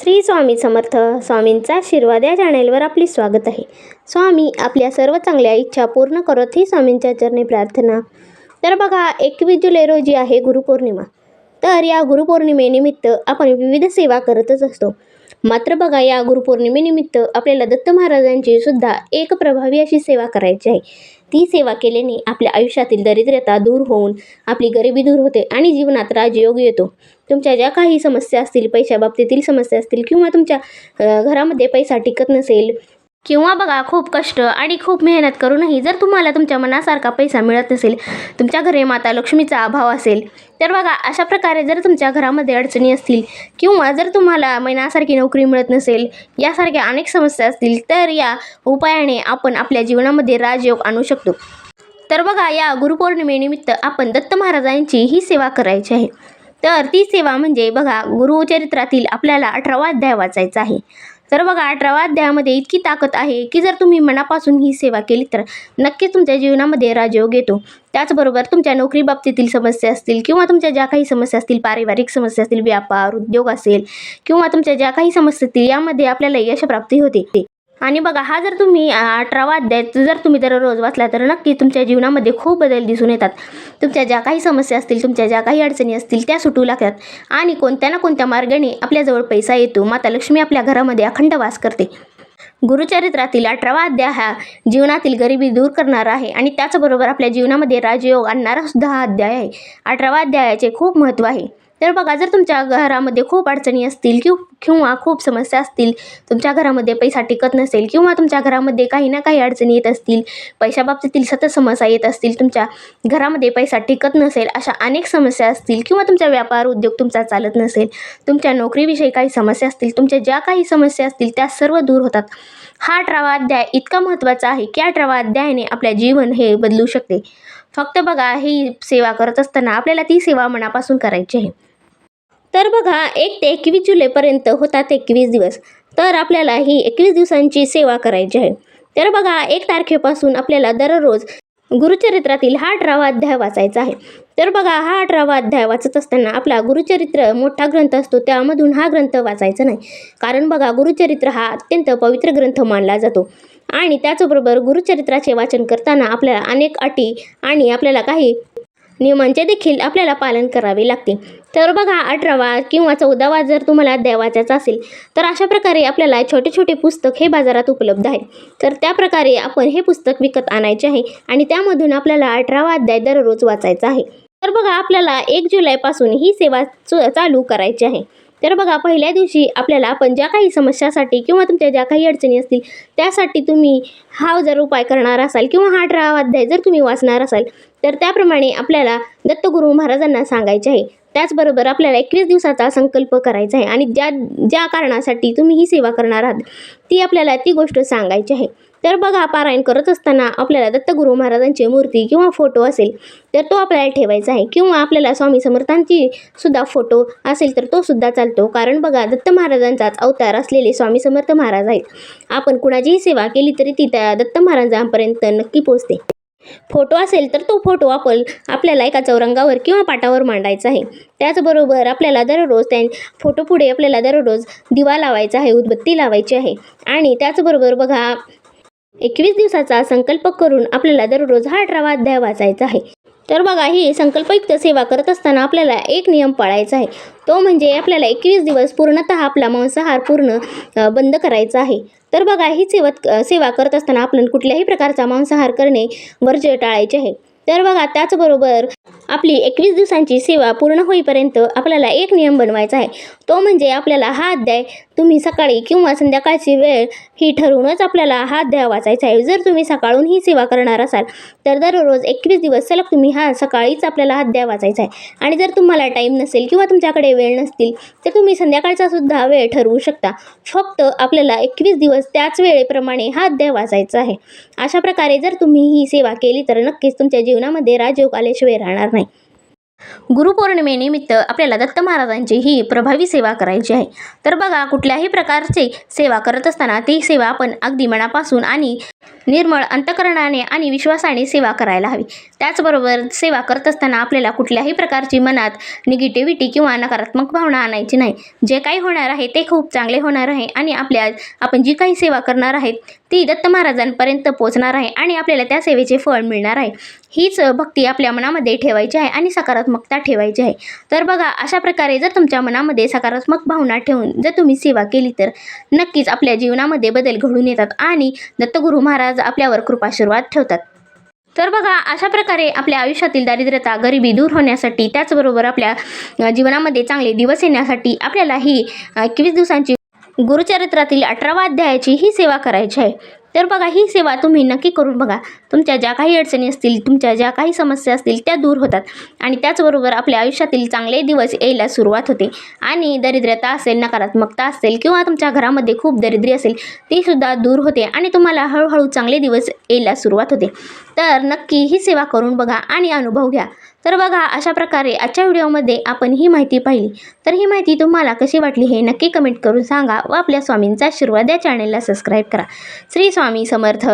श्री स्वामी समर्थ स्वामींचा आशीर्वाद या चॅनेलवर आपले स्वागत आहे. स्वामी आपल्या सर्व चांगल्या इच्छा पूर्ण करत ही स्वामींच्या चरणी प्रार्थना. तर बघा एकवीस जुलै रोजी आहे गुरुपौर्णिमा. तर या गुरुपौर्णिमेनिमित्त आपण विविध सेवा करतच असतो. मात्र बघा या गुरुपौर्णिमेनिमित्त आपल्याला दत्त महाराजांची सुद्धा एक प्रभावी अशी सेवा करायची आहे. ती सेवा केल्याने आपल्या आयुष्यातील दरिद्रता दूर होऊन आपली गरिबी दूर होते आणि जीवनात राजयोग येतो. तुमच्या ज्या काही समस्या असतील पैशाबाबतीतील समस्या असतील किंवा तुमच्या घरामध्ये पैसा टिकत नसेल किंवा बघा खूप कष्ट आणि खूप मेहनत करूनही जर तुम्हाला तुमच्या मनासारखा पैसा मिळत नसेल तुमच्या घरी माता लक्ष्मीचा अभाव असेल तर बघा अशा प्रकारे जर तुमच्या घरामध्ये अडचणी असतील किंवा जर तुम्हाला मनासारखी नोकरी मिळत नसेल यासारख्या अनेक समस्या असतील तर या उपायाने आपण आपल्या जीवनामध्ये राजयोग आणू शकतो. तर बघा या गुरुपौर्णिमेनिमित्त आपण दत्त महाराजांची ही सेवा करायची आहे. तर ती सेवा म्हणजे बघा गुरुचरित्रातील आपल्याला अठरावा अध्याय वाचायचा आहे. तर बघा अठरावा अध्यायामध्ये इतकी ताकद आहे की जर तुम्ही मनापासून ही सेवा केली तर नक्कीच तुमच्या जीवनामध्ये राजयोग येतो. त्याचबरोबर तुमच्या नोकरी बाबतीतील समस्या असतील किंवा तुमच्या ज्या काही समस्या असतील पारिवारिक समस्या असतील व्यापार उद्योग असेल किंवा तुमच्या ज्या काही समस्या असतील यामध्ये आपल्याला यशप्राप्ती होते. आणि बघा हा जर तुम्ही अठरावा अध्याय जर तुम्ही दररोज वाचला तर नक्की तुमच्या जीवनामध्ये खूप बदल दिसून येतात. तुमच्या ज्या काही समस्या असतील तुमच्या ज्या काही अडचणी असतील त्या सुटू लागतात. आणि कोणत्या ना कोणत्या मार्गाने आपल्याजवळ पैसा येतो माता लक्ष्मी आपल्या घरामध्ये अखंड वास करते. गुरुचरित्रातील अठरावा अध्याय हा जीवनातील गरिबी दूर करणारा आहे आणि त्याचबरोबर आपल्या जीवनामध्ये राजयोग आणणारा सुद्धा हा अध्याय आहे. अठरावा अध्यायाचे खूप महत्त्व आहे. तर बघा जर तुमच्या घरामध्ये खूप अडचणी असतील किंवा किंवा खूप समस्या असतील तुमच्या घरामध्ये पैसा टिकत नसेल किंवा तुमच्या घरामध्ये काही ना काही अडचणी येत असतील पैशाबाबतीतील सतत समस्या येत असतील तुमच्या घरामध्ये पैसा टिकत नसेल अशा अनेक समस्या असतील किंवा तुमचा व्यापार उद्योग तुमचा चालत नसेल तुमच्या नोकरीविषयी काही समस्या असतील तुमच्या ज्या काही समस्या असतील त्या सर्व दूर होतात. हा अठरावा अध्याय इतका महत्त्वाचा आहे की अठरावा अध्यायाने आपल्या जीवन हे बदलू शकते. फक्त बघा ही सेवा करत असताना आपल्याला ती सेवा मनापासून करायची आहे. तर बघा एक ते एकवीस जुलैपर्यंत होतात एकवीस दिवस. तर आपल्याला ही एकवीस दिवसांची सेवा करायची आहे. तर बघा एक तारखेपासून आपल्याला दररोज गुरुचरित्रातील हा अठरावा अध्याय वाचायचा आहे. तर बघा हा अठरावा अध्याय वाचत असताना आपला गुरुचरित्र मोठा ग्रंथ असतो त्यामधून हा ग्रंथ वाचायचा नाही. कारण बघा गुरुचरित्र हा अत्यंत पवित्र ग्रंथ मानला जातो. आणि त्याचबरोबर गुरुचरित्राचे वाचन करताना आपल्याला अनेक अटी आणि आपल्याला काही नियमांचे देखील आपल्याला पालन करावे लागते. तर बघा अठरावा किंवा चौदावा जर तुम्हाला अध्याय असेल तर अशा प्रकारे आपल्याला छोटे छोटे पुस्तक हे बाजारात उपलब्ध आहे तर त्या प्रकारे आपण हे पुस्तक विकत आणायचे आहे आणि त्यामधून आपल्याला अठरावा अध्याय दररोज वाचायचा आहे. तर बघा आपल्याला एक जुलैपासून ही सेवा च- चालू करायची आहे. तर बघा पहिल्या दिवशी आपल्याला आपण ज्या काही समस्यासाठी किंवा तुमच्या ज्या काही अडचणी असतील त्यासाठी तुम्ही हा जर उपाय करणार असाल किंवा हा ठराव अध्याय जर तुम्ही वाचणार असाल तर त्याप्रमाणे आपल्याला दत्तगुरू महाराजांना सांगायचे आहे. त्याचबरोबर आपल्याला एकवीस दिवसाचा संकल्प करायचा आहे आणि ज्या ज्या कारणासाठी तुम्ही ही सेवा करणार आहात ती आपल्याला ती गोष्ट सांगायची आहे. तर बघा पारायण करत असताना आपल्याला दत्तगुरू महाराजांची मूर्ती किंवा फोटो असेल तर तो आपल्याला ठेवायचा आहे. किंवा आपल्याला स्वामी समर्थांची सुद्धा फोटो असेल तर तो सुद्धा चालतो. कारण बघा दत्त महाराजांचाच अवतार असलेले स्वामी समर्थ महाराज आहेत. आपण कुणाचीही सेवा केली तरी ती त्या दत्त महाराजांपर्यंत नक्की पोचते फोटो असेल तर तो फोटो आपण आपल्याला एका चौरंगावर किंवा पाटावर मांडायचा आहे. त्याचबरोबर आपल्याला दररोज त्या फोटोपुढे आपल्याला दररोज दिवा लावायचा आहे उदबत्ती लावायची आहे. आणि त्याचबरोबर बघा एकवीस दिवसाचा संकल्प करून आपल्याला दररोज हा अठरावा अध्याय वाचायचा आहे. तर बघा ही संकल्पयुक्त सेवा करत असताना आपल्याला एक नियम पाळायचा आहे. तो म्हणजे आपल्याला एकवीस दिवस पूर्णतः आपला मांसाहार पूर्ण बंद करायचा आहे. तर बघा ही सेवत सेवा करत असताना आपण कुठल्याही प्रकारचा मांसाहार करणे वर्ज्य टाळायचे आहे. तर बघा त्याचबरोबर आपली एकवीस दिवसांची सेवा पूर्ण होईपर्यंत आपल्याला एक नियम बनवायचा आहे. तो म्हणजे आपल्याला हा अध्याय तुम्ही सकाळी किंवा संध्याकाळची वेळ ही ठरवूनच आपल्याला हा अध्याय वाचायचा आहे. जर तुम्ही सकाळून ही सेवा करणार असाल तर दररोज एकवीस दिवस सलग तुम्ही हा सकाळीच आपल्याला हा अध्याय वाचायचा आहे. आणि जर तुम्हाला टाईम नसेल किंवा तुमच्याकडे वेळ नसतील तर तुम्ही संध्याकाळचा सुद्धा वेळ ठरवू शकता. फक्त आपल्याला एकवीस दिवस त्याच वेळेप्रमाणे हा अध्याय वाचायचा आहे. अशा प्रकारे जर तुम्ही ही सेवा केली तर नक्कीच तुमच्या जीवनामध्ये राजयोग आल्याशिवाय राहणार नाही. गुरुपौर्णिमेनिमित्त आपल्याला दत्त महाराजांची ही प्रभावी सेवा करायची आहे. तर बघा कुठल्याही प्रकारची सेवा करत असताना ती सेवा आपण अगदी मनापासून आणि निर्मळ अंतकरणाने आणि विश्वासाने सेवा करायला हवी. त्याचबरोबर सेवा करत असताना आपल्याला कुठल्याही प्रकारची मनात निगेटिव्हिटी किंवा नकारात्मक भावना आणायची नाही. जे काही होणार आहे ते खूप चांगले होणार आहे आणि आपल्या आपण जी काही सेवा करणार आहेत ती दत्त महाराजांपर्यंत पोहोचणार आहे आणि आपल्याला त्या सेवेचे फळ मिळणार आहे. हीच भक्ती आपल्या मनामध्ये ठेवायची आहे आणि सकारात्मकता ठेवायची आहे. तर बघा अशा प्रकारे जर तुमच्या मनामध्ये सकारात्मक भावना ठेवून जर तुम्ही सेवा केली तर नक्कीच आपल्या जीवनामध्ये बदल घडून येतात आणि दत्तगुरू महाराज आपल्यावर कृपाशीर्वाद ठेवतात. तर बघा अशा प्रकारे आपल्या आयुष्यातील दारिद्र्यता गरिबी दूर होण्यासाठी त्याचबरोबर आपल्या जीवनामध्ये चांगले दिवस येण्यासाठी आपल्याला ही एकवीस दिवसांची गुरुचरित्रातील अठरावा अध्यायाची ही सेवा करायची आहे. तर बघा ही सेवा तुम्ही नक्की करून बघा. तुमच्या ज्या काही अडचणी असतील तुमच्या ज्या काही समस्या असतील त्या दूर होतात. आणि त्याचबरोबर आपल्या आयुष्यातील चांगले दिवस यायला सुरुवात होते. आणि दरिद्रता असेल नकारात्मकता असेल किंवा तुमच्या घरामध्ये खूप दरिद्री असेल ती सुद्धा दूर होते आणि तुम्हाला हळूहळू चांगले दिवस यायला सुरुवात होते. तर नक्की ही सेवा करून बघा आणि अनुभव घ्या. तर बघा अशा प्रकारे आजच्या व्हिडिओमध्ये आपण ही माहिती पाहिली. तर ही माहिती तुम्हाला कशी वाटली हे नक्की कमेंट करून सांगा व आपल्या स्वामींचा आशीर्वाद या चॅनलला सबस्क्राईब करा. श्री स्वामी समर्थ.